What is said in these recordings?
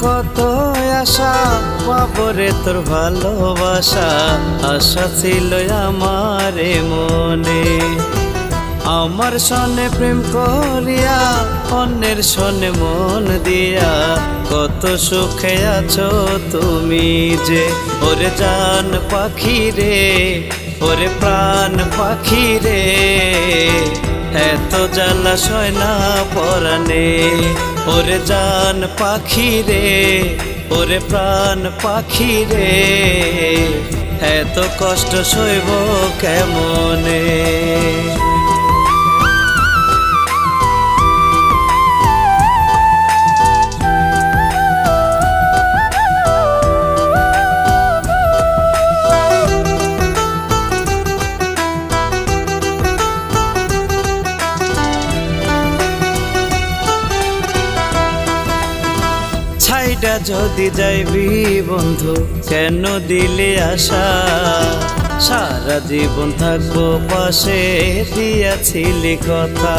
কত আশা পাবরে তোর ভালোবাসা। আশা ছিল আমার মনে। আমার সনে প্রেম করিয়া, অন্যের সনে মন দিয়া। কত সুখে আছো তুমি যে, ওরে জান পাখি রে, ওরে প্রাণ পাখি রে। এত জ্বালা সয়না পরানে। ওরে জান পাখি রে ওরে প্রাণ পাখি রে। এত কষ্ট সইব কেমনে? ছাইটা যদি যাইবি বন্ধু, কেন দিলে আশা? সারা জীবন থাকব পাশে, দিয়াছিলি কথা।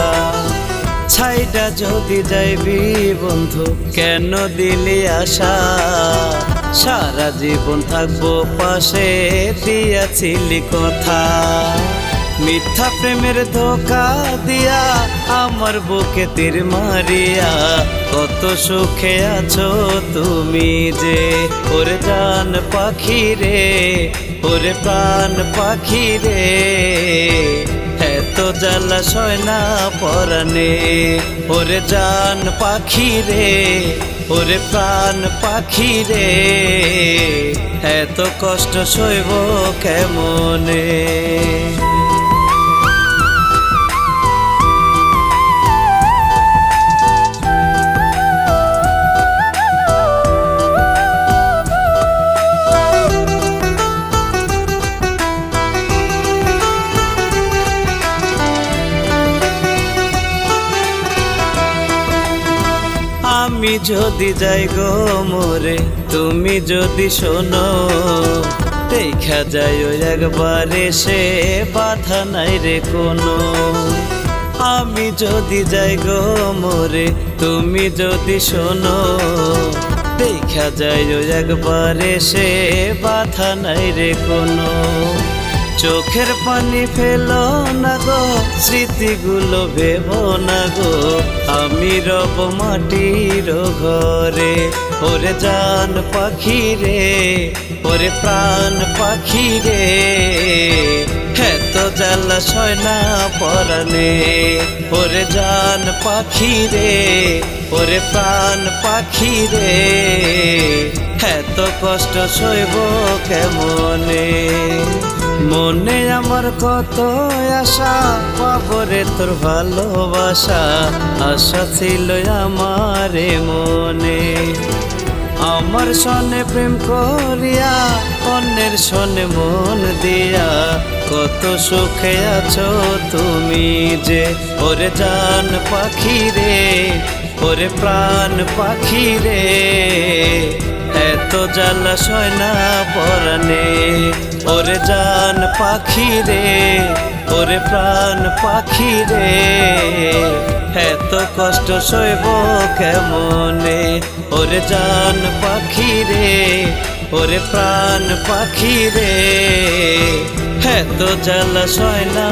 ছাইটা যদি যাইবি বন্ধু, কেন দিলি আশা? সারা জীবন থাকব পাশে, দিয়াছিলি কথা। মিথ্যা প্রেমের ধোকা দিয়া আমার বুকে তীর মারিয়া, কত সুখে আছো তুমি যে? ওরে জান পাখি রে, ওরে প্রাণ পাখি রে। এত জ্বালা সয়না পরানে ওরে জান পাখি রে, ওরে প্রাণ পাখি রে। এত কষ্ট সইব কেমনে? আমি যদি যাই গো মোরে, তুমি যদি শোনো। দেখা যায় ওই একবারে সে বাধা নাই রে কোনো। আমি যদি যাই গো মোরে, তুমি যদি শোনো। দেখা যায় ওই একবারে সে বাধা নাই রে কোনো। চোখের পানি ফেলো না গো, স্মৃতিগুলো ভেব না গো। আমি রব মাটির ঘরে, ওরে জান পাখি রে, ওরে প্রাণ পাখি রে। এত জ্বালা সয়না পরানে ওরে জান পাখি রে, ওরে প্রাণ পাখি রে। এত কষ্ট সইব কেমনে? মনে আমার কত আশা পাবরে তোর ভালোবাসা। আশা ছিল আমার মনে। আমার সনে প্রেম করিয়া, অন্যের সনে মন দিয়া। কত সুখে আছো তুমি যে, ওরে জান পাখি রে, ওরে প্রাণ পাখি রে। এত জ্বালা সয়না পরানে ওরে জান পাখি রে, ওরে প্রাণ পাখি রে। এত কষ্ট সইব কেমনে? ওরে জান পাখি রে, ওরে প্রাণ পাখি রে। এত জ্বালা সয়না